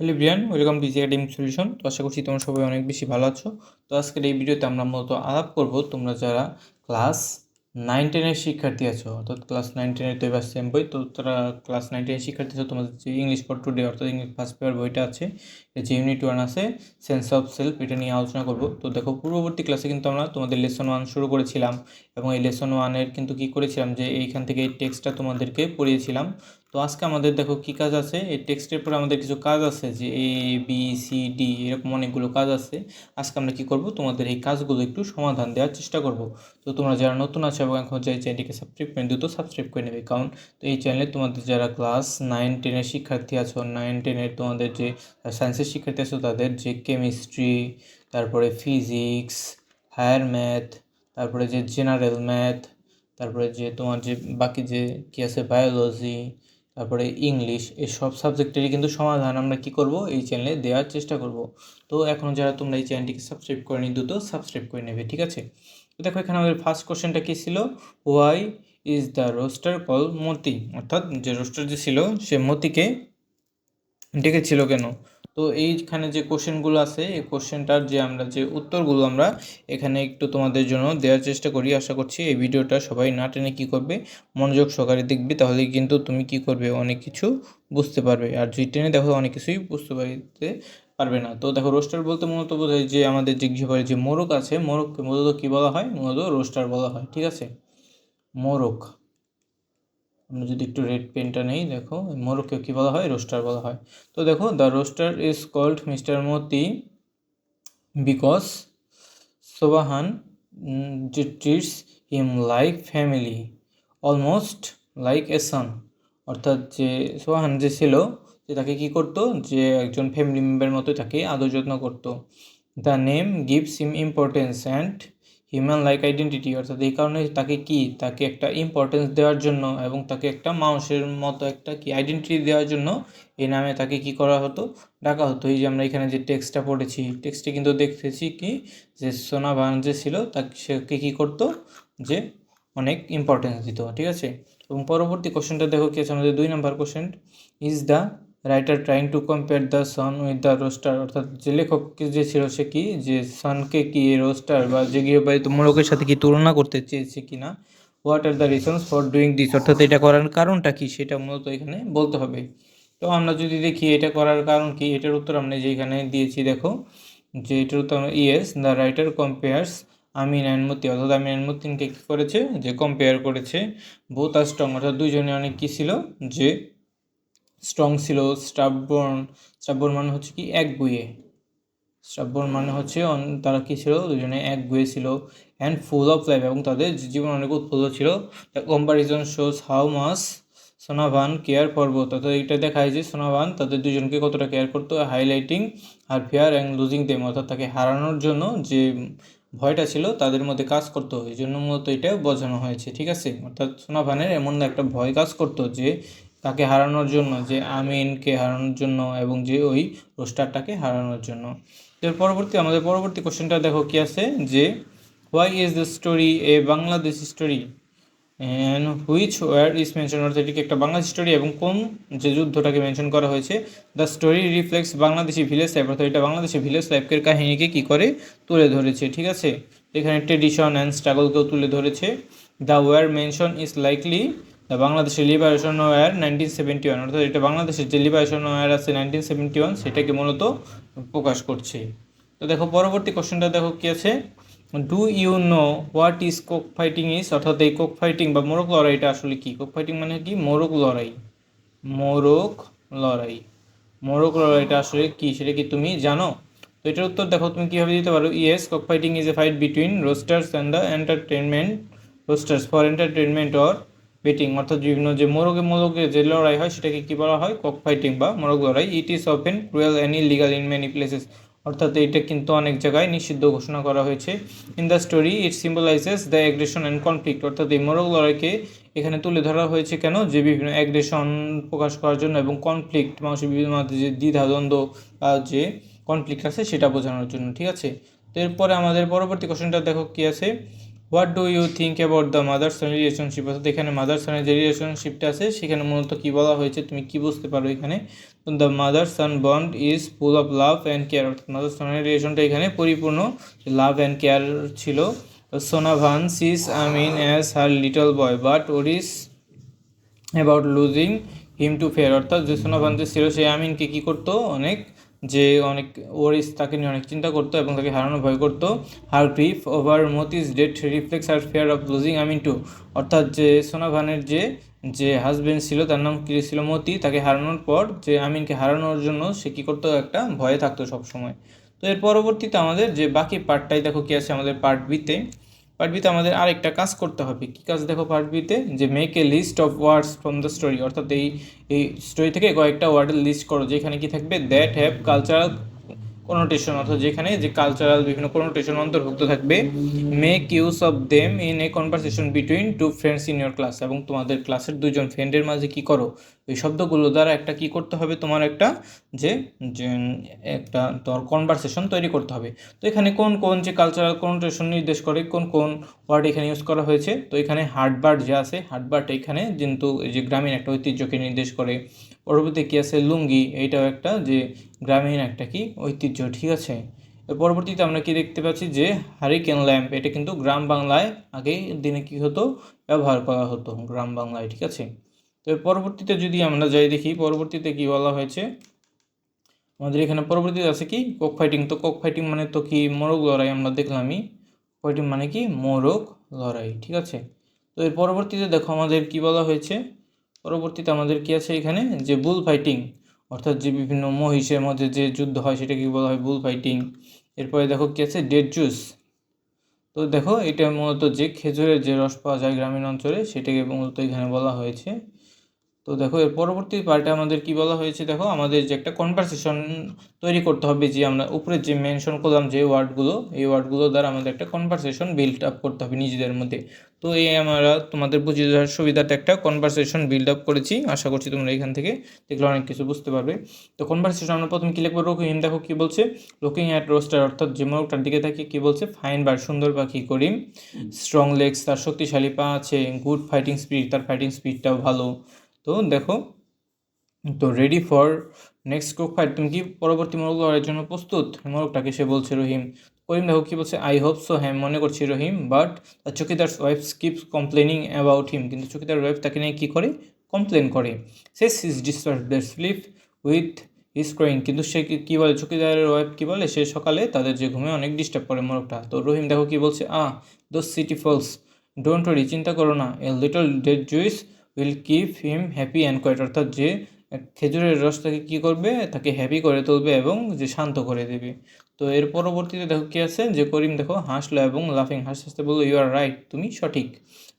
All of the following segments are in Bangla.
Hello Brian, welcome to easy academic solution. তো আশা করছি তোমরা সবাই অনেক বেশি ভালো আছো। তো আজকের এই ভিডিওতে আমরা মূলত আলাপ করব তোমরা যারা ক্লাস নাইন টেনের শিক্ষার্থী আছো, অর্থাৎ ক্লাস নাইন টেনের তো এবার সেম বই, তো তারা ক্লাস নাইন টেনের শিক্ষার্থী আছো, তোমাদের যে ইংলিশ ফর টুডে অর্থাৎ ইংলিশ ফার্স্ট পেপার বইটা আছে যে ইউনিট ওয়ান আছে সেন্স অফ সেলফ এটা নিয়ে আলোচনা করব। তো দেখো, পূর্ববর্তী ক্লাসে কিন্তু আমরা তোমাদের লেসন ওয়ান শুরু করেছিলাম, এবং এই লেসন ওয়ানের কিন্তু কী করেছিলাম, যে এইখান থেকে এই টেক্সটটা তোমাদেরকে পড়িয়েছিলাম। তো আজকে আমাদের দেখো কী কাজ আছে? এই টেক্সটের পরে আমাদের কিছু কাজ আছে যে এ বি সি ডি এরকম অনেকগুলো কাজ আছে। আজকে আমরা কী করব? তোমাদের এই কাজগুলো একটু সমাধান দেওয়ার চেষ্টা করব। তো তোমরা যারা নতুন আছো এবং এখন যে চ্যানেলটিকে সাবস্ক্রাইব করে দ্রুত সাবস্ক্রাইব করে নেবে। কারণ তো এই চ্যানেলে তোমাদের যারা ক্লাস নাইন টেনের শিক্ষার্থী আছো নাইন টেনের তোমাদের যে সায়েন্সের শিক্ষার্থী আছো, তাদের যে কেমিস্ট্রি তারপরে ফিজিক্স হায়ার ম্যাথ তারপরে যে জেনারেল ম্যাথ তারপরে যে তোমার যে বাকি যে কী আছে বায়োলজি তারপরে ইংলিশ এই সব সাবজেক্টেরই কিন্তু সমাধান আমরা কি করব? এই চ্যানেলে দেওয়ার চেষ্টা করব। তো এখন যারা তোমরা এই চ্যানেলটিকে সাবস্ক্রাইব করে নি দ্রুত সাবস্ক্রাইব করে নেবে, ঠিক আছে? তো দেখো এখানে আমাদের ফার্স্ট কোশ্চেনটা কী ছিল? Why is the rooster call Moti অর্থাৎ যে রোস্টার যে ছিল, সে মতিকে ডেকেছিল কেন? তো এইখানে যে কোশ্চেনগুলো আছে, এই কোশ্চেনটার যে আমরা যে উত্তরগুলো আমরা এখানে একটু তোমাদের জন্য দেওয়ার চেষ্টা করি। আশা করছি এই ভিডিওটা সবাই না টেনে কী করবে, মনোযোগ সহকারে দেখবে তাহলে কিন্তু তুমি কি করবে অনেক কিছু বুঝতে পারবে। আর যদি টেনে দেখো, অনেক কিছুই বুঝতে পারতে পারবে না। তো দেখো রোস্টার বলতে মূলত বোঝায় যে আমাদের যে ঘিপারে যে মোরগ আছে, মোরগকে মূলত কী বলা হয়? মূলত রোস্টার বলা হয়, ঠিক আছে? মোরগ। আমরা যদি একটু রেড পেনটা নেই, দেখো, মোরগকে কী বলা হয়? রোস্টার বলা হয়। তো দেখো the rooster is called mister Moti because Sobahan treats him like family almost like a son অর্থাৎ যে সোহান যে ছিল, যে তাকে কী করতো? যে একজন ফ্যামিলি মেম্বার মতো তাকে আদর যত্ন করতো। The name gives him importance and human like identity অর্থাৎ এই কারণে তাকে কি? তাকে একটা ইম্পর্টেন্স দেওয়ার জন্য এবং তাকে একটা মানুষের মতো একটা কি আইডেন্টিটি দেওয়ার জন্য এই নামে তাকে কি করা হতো? ডাকা হতো। এই যে আমরা এখানে যে টেক্সটটা পড়েছি টেক্সটে কিন্তু দেখতেছি কি? যে সোনা ভান যে ছিল তাকে সে কী করতো? যে অনেক ইম্পর্টেন্স দিত, ঠিক আছে? এবং পরবর্তী কোশ্চেনটা দেখো কি আছে? আমাদের দুই number question is the writer trying to compare the son with the rooster অর্থাৎ যে লেখক যে ছিল সে কি? যে সনকে কি রোস্টার বা যে গৃহপালিত মোড়কের সাথে কি তুলনা করতে চেয়েছে কি না what are the reasons for doing this অর্থাৎ এটা করার কারণটা কি? সেটা মূলত এখানে বলতে হবে। তো আমরা যদি দেখি এটা করার কারণ কি, এটার উত্তর আমরা যে এখানে দিয়েছি, দেখো, যে এটার উত্তর yes the writer compares Amin and অর্থাৎ আমিন অ্যান্ড কী করেছে? যে কম্পেয়ার করেছে। বোথ আর স্ট্রং অর্থাৎ দুজনে অনেক কী ছিল? যে স্ট্রং ছিল স্টাববর্ন স্টাববর্ন মানে হচ্ছে কি এক গুয়ে স্টাববর্ন মানে হচ্ছে তারা কী ছিল? দুজনে এক গুয়ে ছিল অ্যান্ড ফুল অফ লাইফ এবং তাদের জীবন অনেক উৎফুল্ল ছিল। Comparison shows how much Sonavan care for both অর্থাৎ এটা দেখায় যে সোনাভান তাদের দুজনকে কতটা কেয়ার করতো highlighting her fear and losing them অর্থাৎ তাকে হারানোর জন্য যে ভয়টা ছিল তাদের মধ্যে কাজ করতো। এই জন্য মূলত এটা বোঝানো হয়েছে, ঠিক আছে? অর্থাৎ সোনাভানের এমন একটা ভয় কাজ করতো যে তাকে হারানোর জন্য, যে আমিনকে হারানোর জন্য এবং যে ওই রোস্টারটাকে হারানোর জন্য। এর পরবর্তী, আমাদের পরবর্তী কোশ্চেনটা দেখো কি আছে, যে why is the story a Bangladesh story and which war is mention অর্থাৎ এটিকে একটা বাংলাদেশ স্টোরি এবং কোন যে যুদ্ধটাকে মেনশন করা হয়েছে the story reflects Bangladeshi village life অর্থাৎ এটা বাংলাদেশি ভিলেজ লাইফের কাহিনীকে কী করে তুলে ধরেছে, ঠিক আছে? এখানে ট্রেডিশন অ্যান্ড স্ট্রাগলকেও তুলে ধরেছে। The war mention is likely the বাংলাদেশের liberation war nineteen seventy one অর্থাৎ এটা বাংলাদেশের যে লিবারেশন ওয়ার আছে নাইনটিন সেভেন্টি ওয়ান সেটাকে মূলত প্রকাশ করছে। তো দেখো, পরবর্তী কোশ্চেনটা দেখো কী আছে? Do you know what is cock fighting is অর্থাৎ এই কোক ফাইটিং বা মোরগ লড়াইটা আসলে কি? কোক ফাইটিং মানে কি? মোরগ লড়াই। মোরগ লড়াই। মোরগ লড়াইটা আসলে কি? সেটা কি তুমি জানো? তো এটার উত্তর দেখো, তুমি কীভাবে দিতে পারো? Yes cock fighting is a fight between roosters and the entertainment roosters for entertainment or betting অর্থাৎ বিভিন্ন যে মোরগে মোরগে যে লড়াই হয়, সেটাকে কী বলা হয়? কক ফাইটিং বা মোরগ লড়াই। It is often cruel and illegal in many places অর্থাৎ এইটা কিন্তু অনেক জায়গায় নিষিদ্ধ ঘোষণা করা হয়েছে। In the story it symbolises the aggression and conflict অর্থাৎ এই মোরগ লড়াইকে এখানে তুলে ধরা হয়েছে কেন? যে বিভিন্ন অ্যাগ্রেশন প্রকাশ করার জন্য এবং কনফ্লিক্ট মানুষের বিভিন্ন মধ্যে যে দ্বিধাদ্বন্দ্ব বা যে কনফ্লিক্ট আছে, সেটা বোঝানোর জন্য। ঠিক আছে? তো এরপরে আমাদের পরবর্তী কোশ্চেনটা দেখো কী আছে? What do you think about the mother son relationship অর্থাৎ এখানে মাদার সনের যে রিলেশনশিপটা আছে, সেখানে মূলত কী বলা হয়েছে, তুমি কী বুঝতে পারো এখানে? The mother son bond is full of love and care অর্থাৎ মাদার সানের রিলেশনটা এখানে পরিপূর্ণ। লাভ অ্যান্ড কেয়ার ছিল। Sonavan sees Amin as her little boy but worries about losing him to fear অর্থাৎ যে সোনাভান যে ছিল, সে আমিনকে কী করতো? অনেক যে অনেক ওরিস তাকে নিয়ে অনেক চিন্তা করতো এবং তাকে হারানো ভয় করতো। Her grief over Moti's death reflects her fear of losing Amin too অর্থাৎ যে সোনাভানের যে যে হাজবেন্ড ছিল, তার নাম কী ছিল? মতি, তাকে হারানোর পর যে আমিনকে হারানোর জন্য সে কী করতো? একটা ভয়ে থাকতো সবসময়। তো এর পরবর্তীতে আমাদের যে বাকি পার্টটাই দেখো কী আছে আমাদের পার্ট বিতে পার্ট বিতে আমাদের আরেকটা কাজ করতে হবে। কি কাজ দেখো পার্ট বিতে যে make a list of words from the story অর্থাৎ এই এই স্টোরি থেকে কয়েকটা ওয়ার্ডের লিস্ট করো, যেখানে কি থাকবে? দ্যাট হ্যাভ কালচারাল কোনোটেশন অর্থাৎ যেখানে যে কালচারাল বিভিন্ন কোনোটেশন অন্তর্ভুক্ত থাকবে make use of them in a conversation between two friends in your class এবং তোমাদের ক্লাসের দুজন ফ্রেন্ডের মাঝে কি করো? এই শব্দগুলো দ্বারা একটা কি করতে হবে? তোমার একটা যে যে, একটা তোর কনভারসেশন তৈরি করতে হবে। তো এখানে কোন কোন যে কালচারাল কোনোটেশন নির্দেশ করে, কোন কোন ওয়ার্ড এখানে ইউজ করা হয়েছে? তো এখানে হার্ডবার্ড যে আছে হার্ডবার্ড এখানে কিন্তু এই যে গ্রামীণ একটা ঐতিহ্যকে নির্দেশ করে। পরবর্তী কী আছে? লুঙ্গি এইটাও একটা যে গ্রামীণ একটা কি? ঐতিহ্য, ঠিক আছে? পরবর্তীতে আমরা কি দেখতে পাচ্ছি যে হারিকেন ল্যাম্প এটা কিন্তু গ্রাম বাংলায় আগেই দিনে কি হতো? ব্যবহার করা হতো গ্রাম বাংলায়, ঠিক আছে? তো পরবর্তীতে যদি আমরা যাই দেখি, পরবর্তীতে কি বলা হয়েছে? আমাদের এখানে পরবর্তীতে আছে কি? কক ফাইটিং তো কক ফাইটিং মানে তো কি? মোরগ লড়াই আমরা দেখলামই। ফাইটিং মানে কি? মোরগ লড়াই, ঠিক আছে? তো এর পরবর্তীতে দেখো আমাদের কি বলা হয়েছে? পরবর্তীতে আমাদের কি আছে এখানে? যে বুল ফাইটিং অর্থাৎ যে বিভিন্ন মহিষের মধ্যে যে যুদ্ধ হয় সেটাকে বলা হয় বুল ফাইটিং এরপরে দেখো কি আছে? ডেড জুস তো দেখো, এটা মূলত যে খেজুরের যে রস পাওয়া যায় গ্রামীণ অঞ্চলে, সেটাকে মূলত এখানে বলা হয়েছে। তো দেখো, এর পরবর্তী পার্টে আমাদের কি বলা হয়েছে? দেখো, আমাদের যে একটা কনভারসেশন তৈরি করতে হবে যে আমরা উপরে যে মেনশন করলাম যে ওয়ার্ডগুলো এই ওয়ার্ডগুলো দ্বারা আমাদের একটা কনভারসেশন বিল্ড আপ করতে হবে নিজেদের মধ্যে। তো এই আমরা তোমাদের বুঝিয়ে দেওয়ার সুবিধাতে একটা কনভারসেশন বিল্ড আপ করেছি। আশা করছি তোমরা এখান থেকে দেখলে অনেক কিছু বুঝতে পারবে। তো কনভারসেশন আমরা প্রথমে কি লিখব? রকিম, দেখো কী বলছে? লুকিং অ্যাট রোস্টার অর্থাৎ যে মোরগটার দিকে থাকে কী বলছে? ফাইন বার, সুন্দর পাখি করিম স্ট্রং লেগস তার শক্তিশালী পা আছে গুড ফাইটিং স্পিড তার ফাইটিং স্পিডটাও ভালো। তো দেখো, তো ready for next cock fight তুমি কি পরবর্তী মোরগ লড়াইয়ের জন্য প্রস্তুত? মোরগটাকে সে বলছে রহিম। করিম দেখো কি বলছে আই হোপ সো হ্যাঁ মনে করছি Rahim but chowkidar wife keeps complaining about him কিন্তু চকিদার ওয়াইফ তাকে নিয়ে কী করে? কমপ্লেন করে। সে is disturb the sleep with his crying কিন্তু সে কি- বলে? চকিদারের ওয়াইফ কী বলে? সে সকালে তাদের যে ঘুমে অনেক ডিস্টার্ব করে মোরগটা। তো রহিম দেখো কি বলছে আ those city falls don't worry চিন্তা করো না a little date juice will keep him happy and quiet অর্থাৎ যে খেজুরের রস তাকে কী করবে? তাকে হ্যাপি করে তুলবে এবং যে শান্ত করে দেবে। তো এর পরবর্তীতে দেখো কী আছে? যে করিম দেখো হাসলো এবং লাফিং হাসতে হাসতে বলল ইউ আর রাইট তুমি সঠিক।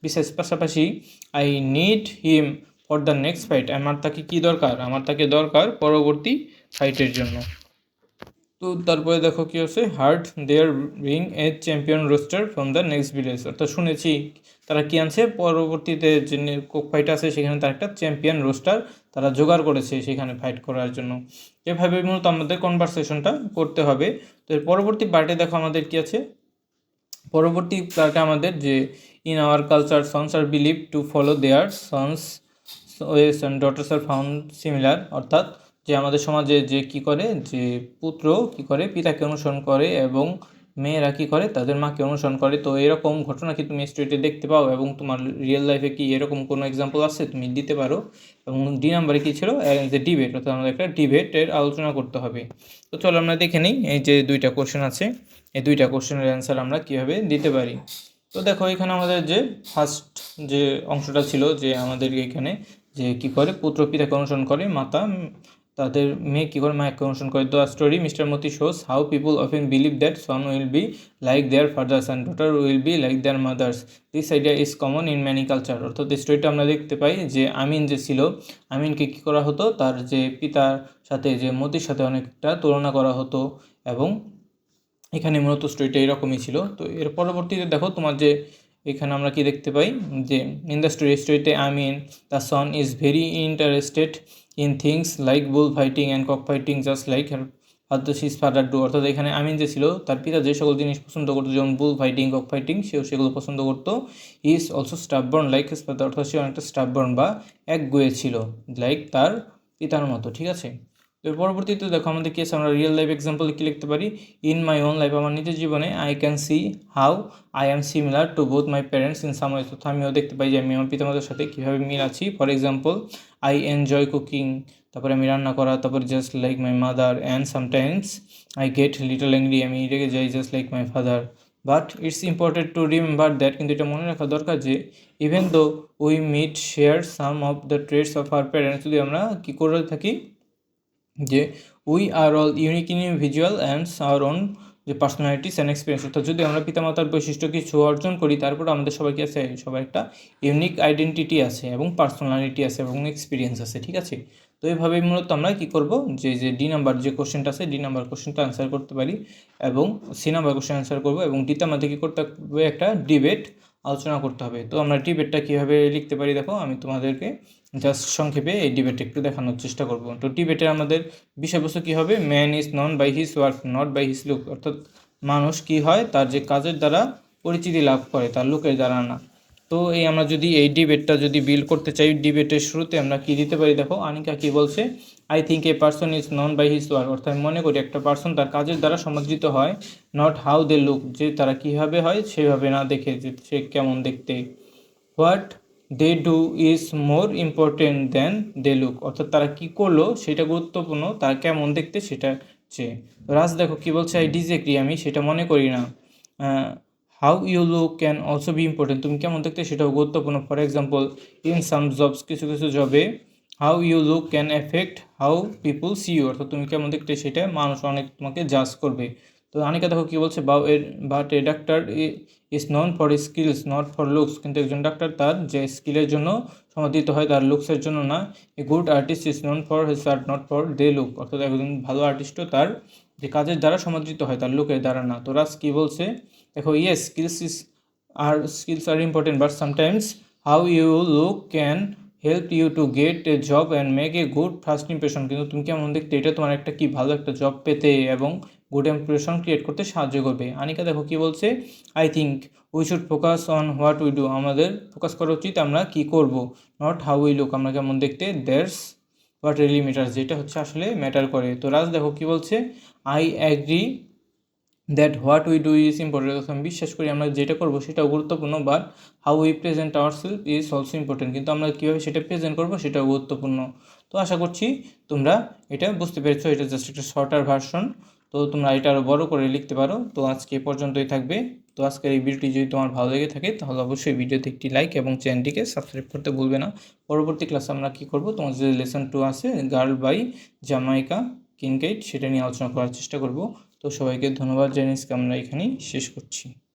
বিশেষ পাশাপাশি I need him for the next fight আমার তাকে কী দরকার? আমার তাকে দরকার পরবর্তী ফাইটের জন্য। তো তারপরে দেখো কি আছে? Heard they're bring a champion rooster from the next village অর্থাৎ শুনেছি তারা কি আনছে? পরবর্তীতে যে কোক ফাইট আছে, সেখানে তার একটা চ্যাম্পিয়ন রোস্টার তারা জোগাড় করেছে সেখানে ফাইট করার জন্য। এভাবে মূলত আমাদের কনভারসেশনটা করতে হবে। তো এর পরবর্তী পার্টে দেখো আমাদের কি আছে? পরবর্তী পার্টে আমাদের যে in our culture sons are believe to follow their sons ways and daughters are found similar অর্থাৎ যে আমাদের সমাজে যে কি করে, যে পুত্র কি করে, পিতাকে অনুসরণ করে এবং মেয়েরা কী করে? তাদের মাকে অনুসরণ করে। তো এরকম ঘটনা কি তুমি স্ট্রিটে দেখতে পাও? এবং তোমার রিয়েল লাইফে কি এরকম কোনো এক্সাম্পল আছে? তুমি দিতে পারো। এবং ডি নাম্বারে কী ছিল? যে ডিবেট অর্থাৎ আমাদের একটা ডিবেটের আলোচনা করতে হবে। তো চলো আমরা দেখে নিই। এই যে দুইটা কোশ্চেন আছে। এই দুইটা কোশ্চেনের অ্যান্সার আমরা কীভাবে দিতে পারি? তো দেখো, এখানে আমাদের যে ফার্স্ট যে অংশটা ছিল, যে আমাদের এখানে যে কি করে? পুত্র পিতাকে অনুসরণ করে, মাতা তাদের মেয়ে কী করে মায়াকে অনুসরণ করে? The story mister Moti shows how people often believe that son will be like their fathers and daughter will be like their mothers this idea is common in many culture অর্থাৎ এই স্টোরিটা আমরা দেখতে পাই যে আমিন যে ছিল, আমিনকে কী করা হতো? তার যে পিতার সাথে, যে মতির সাথে অনেকটা তুলনা করা হতো এবং এখানে মূলত স্টোরিটা এরকমই ছিল। তো এর পরবর্তীতে দেখো তোমার যে এখানে আমরা কি দেখতে পাই? যে ইন দ্য স্টোরি স্টোরিতে Amin the son is very interested in things like bull fighting and cock fighting just like her others sees father do অর্থাৎ এখানে আমিন যে ছিল, তার পিতা যে সকল জিনিস পছন্দ করতো, যেমন বুল ফাইটিং কক ফাইটিং সেও সেগুলো পছন্দ করতো। Is also stubborn like his father অর্থাৎ সে অনেকটা স্টাফবর্ন বা এক গুয়ে ছিল লাইক তার পিতার মতো, ঠিক আছে? তো পরবর্তীতে দেখো আমাদের কি আছে আমরা রিয়েল লাইফ এক্সাম্পল কি লিখতে পারি? ইন মাই ওন লাইফ আমার নিজের জীবনে I can see how I am similar to both my parents in some ways তো আমিও দেখতে পাই যে আমি আমার পিতামাতার সাথে কীভাবে মিল আছি। For example I enjoy cooking তারপরে আমি রান্না করা, তারপরে just like my mother and sometimes I get little angry আমি রেগে যাই just like my father but it's important to remember that কিন্তু এটা মনে রাখা দরকার যে even though we might share some of the traits of our parents যদি আমরা কী করে থাকি যে we are all unique in individual and our own যে পার্সোনালিটিস অ্যান্ড এক্সপিরিয়েন্স অর্থাৎ যদি আমরা পিতামাতার বৈশিষ্ট্য কিছু অর্জন করি তারপর আমাদের সবাইকে আছে, সবার একটা ইউনিক আইডেন্টিটি আছে এবং পার্সোনালিটি আছে এবং এক্সপিরিয়েন্স আছে, ঠিক আছে? তো এইভাবেই মূলত আমরা কী করব? যে যে ডি নাম্বার যে কোশ্চেনটা আছে ডি নাম্বার কোশ্চেনটা অ্যান্সার করতে পারি এবং সি নাম্বার কোশ্চেন অ্যান্সার করব এবং ডিতে আমাদের কী করতে হবে? একটা ডিবেট আলোচনা করতে হবে। তো আমরা ডিবেটটা কীভাবে লিখতে পারি? দেখো, আমি তোমাদেরকে জাস্ট সংক্ষেপে এই ডিবেট একটু দেখানোর চেষ্টা করব। তো ডিবেটে আমাদের বিষয়বস্তু কী হবে? Man is known by his work not by his look অর্থাৎ মানুষ কি হয়? তার যে কাজের দ্বারা পরিচিতি লাভ করে, তার লুকের দ্বারা না। তো এই আমরা যদি এই ডিবেটটা যদি বিল করতে চাই ডিবেটের শুরুতে আমরা কি দিতে পারি? দেখো, আনিকা কি বলছে I think a person is known by his work অর্থাৎ আমি মনে করি একটা পার্সন তার কাজের দ্বারা সমাদৃত হয় নট হাউ দে লুক যে তারা কীভাবে হয়, সেভাবে না দেখে যে সে কেমন দেখতে। What they do is more important than they look অর্থাৎ তারা কী করল? সেটা গুরুত্বপূর্ণ। তারা কেমন দেখতে সেটা চেয়ে। রাজ, দেখো কী বলছে? আই ডিজেগ্রি আমি সেটা মনে করি না। How you look can also be important তুমি কেমন দেখতে সেটাও গুরুত্বপূর্ণ। For example in some jobs কিছু কিছু জবে how you look can affect how people see you অর্থাৎ তুমি কেমন দেখতে সেটা মানুষ অনেক তোমাকে জাজ করবে। তো অনেকে দেখো কী বলছে বা এর, but a doctor is known for skills not for looks কিন্তু একজন ডাক্তার তার যে স্কিলের জন্য সমাদিত হয়, তার লুকসের জন্য না। A good artist is known for his art not for the look অর্থাৎ একজন ভালো আর্টিস্টও তার যে কাজের দ্বারা সমাদৃত হয়, তার লুকের দ্বারা না। তো রাজ কী বলছে? দেখো yes skills is are skills are important but sometimes how you look can help you to get a job and make a good first impression কিন্তু তুমি কেমন দেখতে? এটা তোমার একটা কি, ভালো একটা জব পেতে এবং গুড ইম্প্রেশন ক্রিয়েট করতে সাহায্য করবে। আনিকা, দেখো কি বলছে? I think we should focus on what we do আমাদের ফোকাস করা উচিত আমরা কি করব। নট হাউ উই লুক আমরা কেমন দেখতে? দেয়ার্স হোয়াট রিলি ম্যাটার্স যেটা হচ্ছে আসলে ম্যাটার করে। তো রাজ, দেখো কি বলছে? I agree that what we do is important আমি বিশ্বাস করি আমরা যেটা করব সেটাও গুরুত্বপূর্ণ but how we present our self is also important কিন্তু আমরা কীভাবে সেটা প্রেজেন্ট করব সেটাও গুরুত্বপূর্ণ। তো আশা করছি তোমরা এটা বুঝতে পেরেছ। এটা জাস্ট একটা শর্টার ভার্সন তো তোমরা এটা আরও বড়ো করে লিখতে পারো। তো আজকে পর্যন্তই থাকবে। তো আজকের এই ভিডিওটি যদি তোমার ভালো লেগে থাকে, তাহলে অবশ্যই ভিডিওতে একটি লাইক এবং চ্যানেলটিকে সাবস্ক্রাইব করতে ভুলবে না। পরবর্তী ক্লাসে আমরা কী করব? তোমার যে লেসন টু আছে গার্ল বাই জামাইকা কিনকেট সেটা নিয়ে আলোচনা করার চেষ্টা করব। তো সবাইকে ধন্যবাদ। জানিয়ে আমরা এখানেই শেষ করছি।